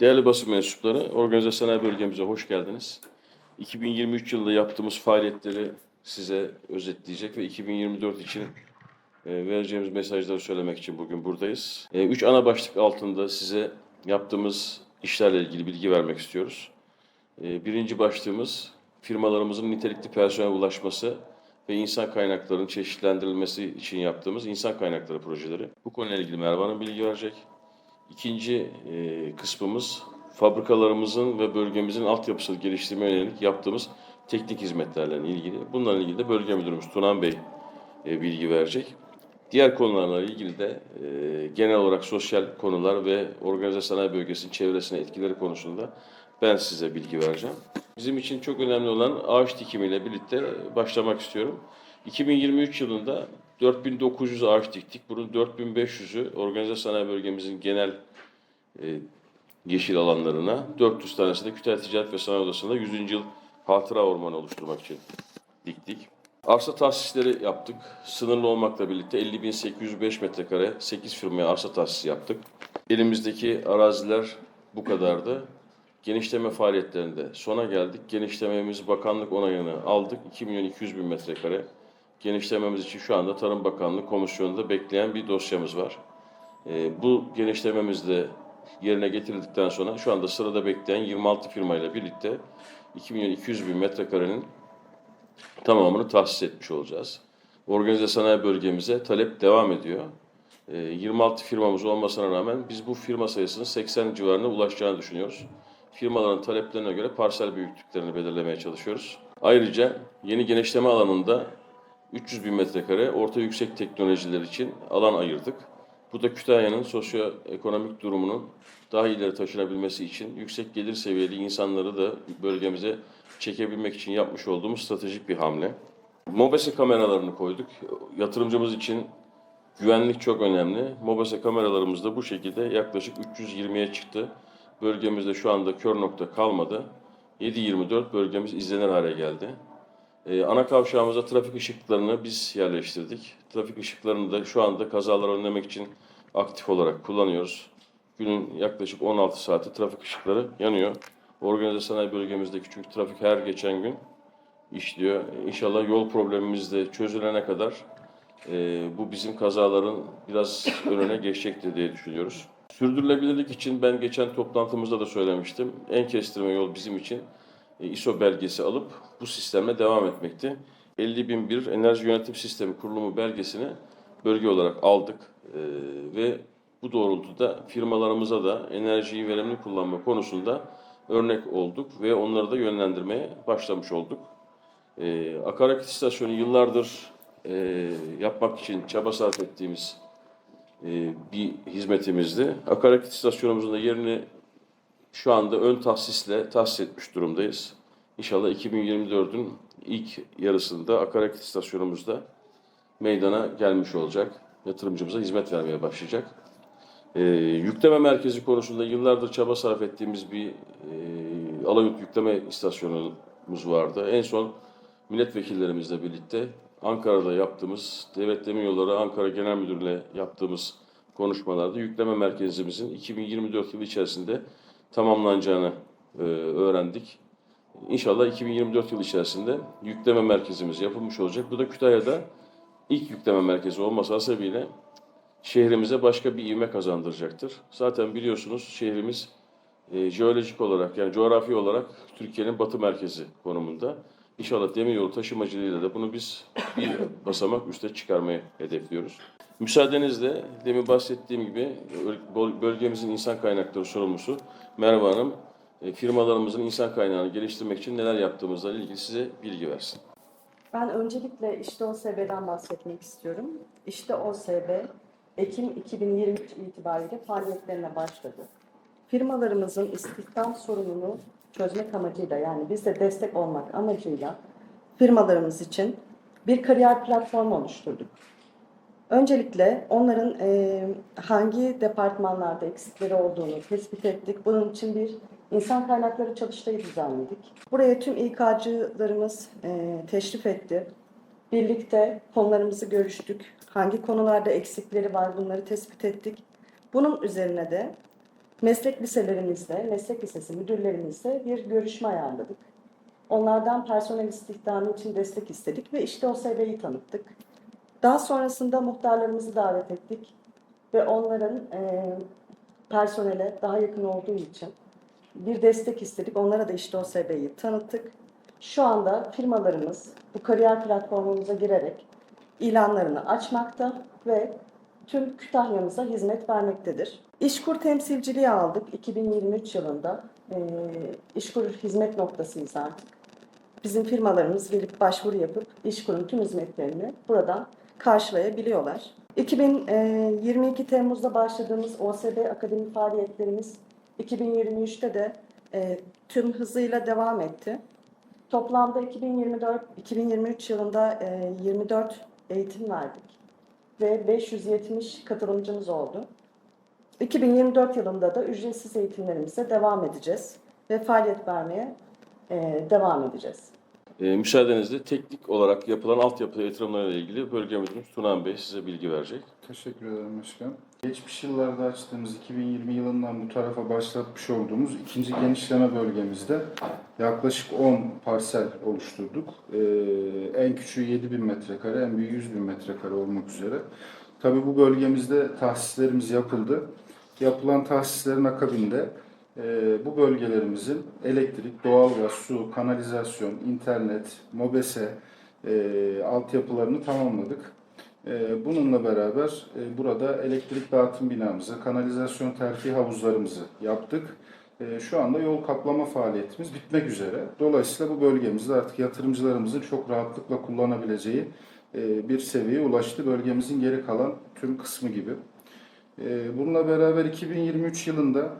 Değerli basın mensupları, Organize Sanayi Bölgemize hoş geldiniz. 2023 yılında yaptığımız faaliyetleri size özetleyecek ve 2024 için e, vereceğimiz mesajları söylemek için bugün buradayız. E, Üç ana başlık altında size yaptığımız işlerle ilgili bilgi vermek istiyoruz. E, Birinci başlığımız firmalarımızın nitelikli personel ulaşması ve insan kaynaklarının çeşitlendirilmesi için yaptığımız insan kaynakları projeleri. Bu konuyla ilgili Merve Hanım bilgi verecek. İkinci e, kısmımız fabrikalarımızın ve bölgemizin altyapısını geliştirmeye yönelik yaptığımız teknik hizmetlerle ilgili. Bunlarla ilgili de bölge müdürümüz Tunan Bey e, bilgi verecek. Diğer konularla ilgili de e, genel olarak sosyal konular ve organize sanayi bölgesinin çevresine etkileri konusunda ben size bilgi vereceğim. Bizim için çok önemli olan ağaç dikimiyle birlikte başlamak istiyorum. 2023 yılında 4900 ağaç diktik. Bunun 4500'ü organize sanayi bölgemizin genel e, yeşil alanlarına, 400 tanesi de Kütahya Ticaret ve Sanayi Odası'nda 100. yıl hatıra ormanı oluşturmak için diktik. Arsa tahsisleri yaptık. Sınırlı olmakla birlikte 50.805 metrekare 8 firmaya arsa tahsisi yaptık. Elimizdeki araziler bu kadardı. Genişleme faaliyetlerinde sona geldik. Genişlememiz bakanlık onayını aldık. 2 milyon 200 bin metrekare. Genişlememiz için şu anda Tarım Bakanlığı komisyonunda bekleyen bir dosyamız var. Ee, bu genişlememiz de yerine getirildikten sonra şu anda sırada bekleyen 26 firmayla birlikte 2 milyon 200 bin metrekarenin tamamını tahsis etmiş olacağız. Organize sanayi bölgemize talep devam ediyor. Ee, 26 firmamız olmasına rağmen biz bu firma sayısının 80 civarına ulaşacağını düşünüyoruz. Firmaların taleplerine göre parsel büyüklüklerini belirlemeye çalışıyoruz. Ayrıca yeni genişleme alanında 300 bin metrekare orta yüksek teknolojiler için alan ayırdık. Bu da Kütahya'nın sosyoekonomik durumunun daha ileri taşınabilmesi için yüksek gelir seviyeli insanları da bölgemize çekebilmek için yapmış olduğumuz stratejik bir hamle. Mobese kameralarını koyduk. Yatırımcımız için güvenlik çok önemli. Mobese kameralarımız da bu şekilde yaklaşık 320'ye çıktı. Bölgemizde şu anda kör nokta kalmadı. 7-24 bölgemiz izlenir hale geldi. Ee, ana kavşağımıza trafik ışıklarını biz yerleştirdik. Trafik ışıklarını da şu anda kazaları önlemek için aktif olarak kullanıyoruz. Günün yaklaşık 16 saati trafik ışıkları yanıyor. Organize sanayi bölgemizdeki çünkü trafik her geçen gün işliyor. İnşallah yol problemimiz de çözülene kadar e, bu bizim kazaların biraz önüne geçecektir diye düşünüyoruz. Sürdürülebilirlik için ben geçen toplantımızda da söylemiştim. En kestirme yol bizim için e, ISO belgesi alıp bu sistemle devam etmekti. 50.001 Enerji Yönetim Sistemi Kurulumu belgesini bölge olarak aldık E, ve bu doğrultuda firmalarımıza da enerjiyi verimli kullanma konusunda örnek olduk ve onları da yönlendirmeye başlamış olduk. E, akaryakıt istasyonu yıllardır e, yapmak için çaba sarf ettiğimiz e, bir hizmetimizdi. Akaryakıt istasyonumuzun da yerini şu anda ön tahsisle tahsis etmiş durumdayız. İnşallah 2024'ün ilk yarısında akaryakıt istasyonumuzda meydana gelmiş olacak. Yatırımcımıza hizmet vermeye başlayacak. Ee, yükleme merkezi konusunda yıllardır çaba sarf ettiğimiz bir e, alayut yükleme istasyonumuz vardı. En son milletvekillerimizle birlikte Ankara'da yaptığımız, Devlet Demiryolları Ankara Genel Müdürlüğü'yle yaptığımız konuşmalarda yükleme merkezimizin 2024 yılı içerisinde tamamlanacağını e, öğrendik. İnşallah 2024 yılı içerisinde yükleme merkezimiz yapılmış olacak. Bu da Kütahya'da ilk yükleme merkezi olması hasebiyle şehrimize başka bir ivme kazandıracaktır. Zaten biliyorsunuz şehrimiz e, jeolojik olarak yani coğrafi olarak Türkiye'nin batı merkezi konumunda. İnşallah demiryolu taşımacılığıyla da bunu biz bir basamak üste çıkarmayı hedefliyoruz. Müsaadenizle demin bahsettiğim gibi böl- bölgemizin insan kaynakları sorumlusu Merve Hanım firmalarımızın insan kaynağını geliştirmek için neler yaptığımızla ilgili size bilgi versin. Ben öncelikle İşte OSB'den bahsetmek istiyorum. İşte OSB, Ekim 2023 itibariyle faaliyetlerine başladı. Firmalarımızın istihdam sorununu çözmek amacıyla yani biz de destek olmak amacıyla firmalarımız için bir kariyer platformu oluşturduk. Öncelikle onların eee, hangi departmanlarda eksikleri olduğunu tespit ettik. Bunun için bir insan kaynakları çalıştayı düzenledik. Buraya tüm İK'cılarımız eee, teşrif etti. Birlikte konularımızı görüştük. Hangi konularda eksikleri var bunları tespit ettik. Bunun üzerine de Meslek liselerimizle, meslek lisesi müdürlerimizle bir görüşme ayarladık. Onlardan personel istihdamı için destek istedik ve işte o sebeyi tanıttık. Daha sonrasında muhtarlarımızı davet ettik ve onların e, personele daha yakın olduğu için bir destek istedik. Onlara da işte o sebeyi tanıttık. Şu anda firmalarımız bu kariyer platformumuza girerek ilanlarını açmakta ve tüm Kütahya'mıza hizmet vermektedir. İşkur temsilciliği aldık 2023 yılında. Ee, İşkur hizmet noktasıyız artık. Bizim firmalarımız gelip başvuru yapıp İşkur'un tüm hizmetlerini buradan karşılayabiliyorlar. 2022 Temmuz'da başladığımız OSB Akademi faaliyetlerimiz 2023'te de e, tüm hızıyla devam etti. Toplamda 2024 2023 yılında e, 24 eğitim verdik ve 570 katılımcımız oldu. 2024 yılında da ücretsiz eğitimlerimize devam edeceğiz ve faaliyet vermeye e, devam edeceğiz. E, müsaadenizle teknik olarak yapılan altyapı yatırımlarıyla ilgili bölgemizin Tunan Bey size bilgi verecek. Teşekkür ederim başkanım. Geçmiş yıllarda açtığımız 2020 yılından bu tarafa başlatmış olduğumuz ikinci genişleme bölgemizde yaklaşık 10 parsel oluşturduk. Ee, en küçüğü 7000 metrekare, en büyüğü 100 bin metrekare olmak üzere. Tabii bu bölgemizde tahsislerimiz yapıldı. Yapılan tahsislerin akabinde bu bölgelerimizin elektrik, doğalgaz, su, kanalizasyon, internet, mobese e, altyapılarını tamamladık. Ee, Bununla beraber e, burada elektrik dağıtım binamızı, kanalizasyon terfi havuzlarımızı yaptık. Ee, Şu anda yol kaplama faaliyetimiz bitmek üzere. Dolayısıyla bu bölgemizde artık yatırımcılarımızın çok rahatlıkla kullanabileceği e, bir seviyeye ulaştı. Bölgemizin geri kalan tüm kısmı gibi. Ee, Bununla beraber 2023 yılında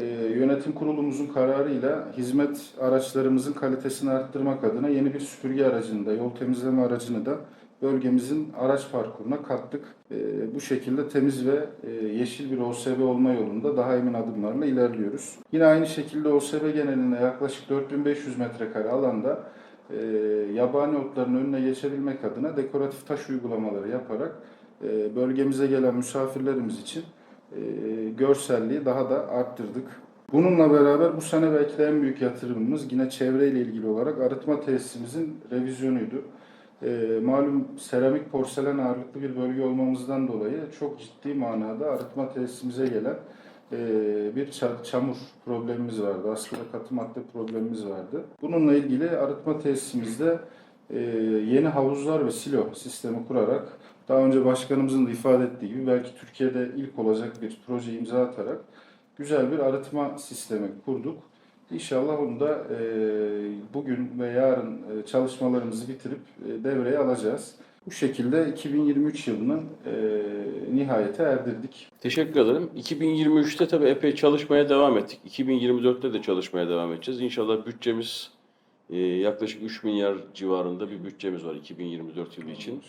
e, yönetim kurulumuzun kararıyla hizmet araçlarımızın kalitesini arttırmak adına yeni bir süpürge aracını da, yol temizleme aracını da bölgemizin araç parkuruna kattık. E, bu şekilde temiz ve e, yeşil bir OSB olma yolunda daha emin adımlarla ilerliyoruz. Yine aynı şekilde OSB genelinde yaklaşık 4500 metrekare alanda e, yabani otların önüne geçebilmek adına dekoratif taş uygulamaları yaparak e, bölgemize gelen misafirlerimiz için görselliği daha da arttırdık. Bununla beraber bu sene belki de en büyük yatırımımız yine çevreyle ilgili olarak arıtma tesisimizin revizyonuydu. E, malum seramik porselen ağırlıklı bir bölge olmamızdan dolayı çok ciddi manada arıtma tesisimize gelen e, bir ça- çamur problemimiz vardı. Aslında katı madde problemimiz vardı. Bununla ilgili arıtma tesisimizde e, yeni havuzlar ve silo sistemi kurarak daha önce başkanımızın da ifade ettiği gibi belki Türkiye'de ilk olacak bir proje imza atarak güzel bir arıtma sistemi kurduk. İnşallah onu da e, bugün ve yarın e, çalışmalarımızı bitirip e, devreye alacağız. Bu şekilde 2023 yılını e, nihayete erdirdik. Teşekkür ederim. 2023'te tabii epey çalışmaya devam ettik. 2024'te de çalışmaya devam edeceğiz. İnşallah bütçemiz e, yaklaşık 3 milyar civarında bir bütçemiz var 2024 yılı için.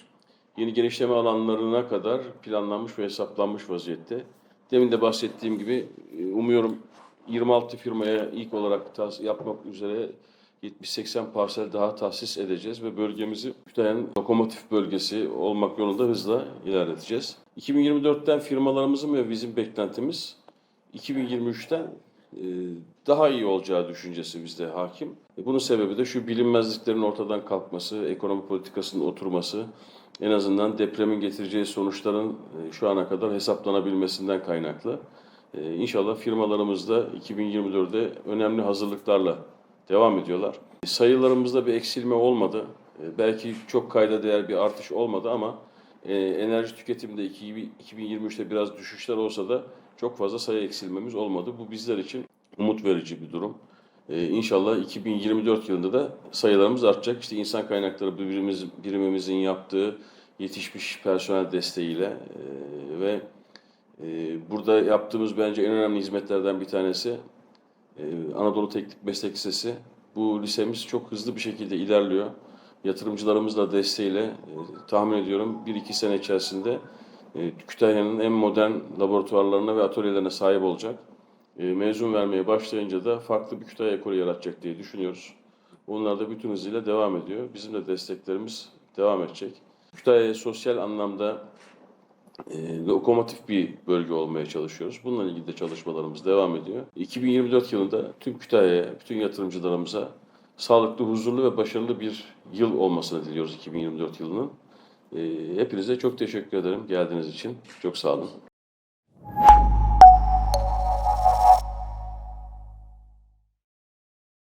Yeni genişleme alanlarına kadar planlanmış ve hesaplanmış vaziyette. Demin de bahsettiğim gibi e, umuyorum 26 firmaya ilk olarak yapmak üzere 70-80 parsel daha tahsis edeceğiz ve bölgemizi Kütahya'nın lokomotif bölgesi olmak yolunda hızla ilerleteceğiz. 2024'ten firmalarımızın ve bizim beklentimiz 2023'ten e, daha iyi olacağı düşüncesi bizde hakim. E, Bunun sebebi de şu bilinmezliklerin ortadan kalkması, ekonomi politikasının oturması, en azından depremin getireceği sonuçların e, şu ana kadar hesaplanabilmesinden kaynaklı. E, İnşallah firmalarımız da 2024'de önemli hazırlıklarla devam ediyorlar. Sayılarımızda bir eksilme olmadı. E, Belki çok kayda değer bir artış olmadı ama enerji tüketiminde iki- 2023'te biraz düşüşler olsa da çok fazla sayı eksilmemiz olmadı. Bu bizler için umut verici bir durum. E, İnşallah 2024 yılında da sayılarımız artacak. İşte insan kaynakları birimimiz, birimimizin yaptığı yetişmiş personel desteğiyle e, ve e, burada yaptığımız bence en önemli hizmetlerden bir tanesi ee, Anadolu Teknik Meslek Lisesi. Bu lisemiz çok hızlı bir şekilde ilerliyor. Yatırımcılarımızla desteğiyle tahmin ediyorum 1-2 sene içerisinde e, Kütahya'nın en modern laboratuvarlarına ve atölyelerine sahip olacak. E, mezun vermeye başlayınca da farklı bir Kütahya ekolü yaratacak diye düşünüyoruz. Onlar da bütün hızıyla devam ediyor. Bizim de desteklerimiz devam edecek. Kütahya'ya sosyal anlamda e, lokomotif bir bölge olmaya çalışıyoruz. Bununla ilgili de çalışmalarımız devam ediyor. 2024 yılında tüm Kütahya'ya, bütün yatırımcılarımıza sağlıklı, huzurlu ve başarılı bir yıl olmasını diliyoruz 2024 yılının. E, hepinize çok teşekkür ederim geldiğiniz için. Çok sağ olun.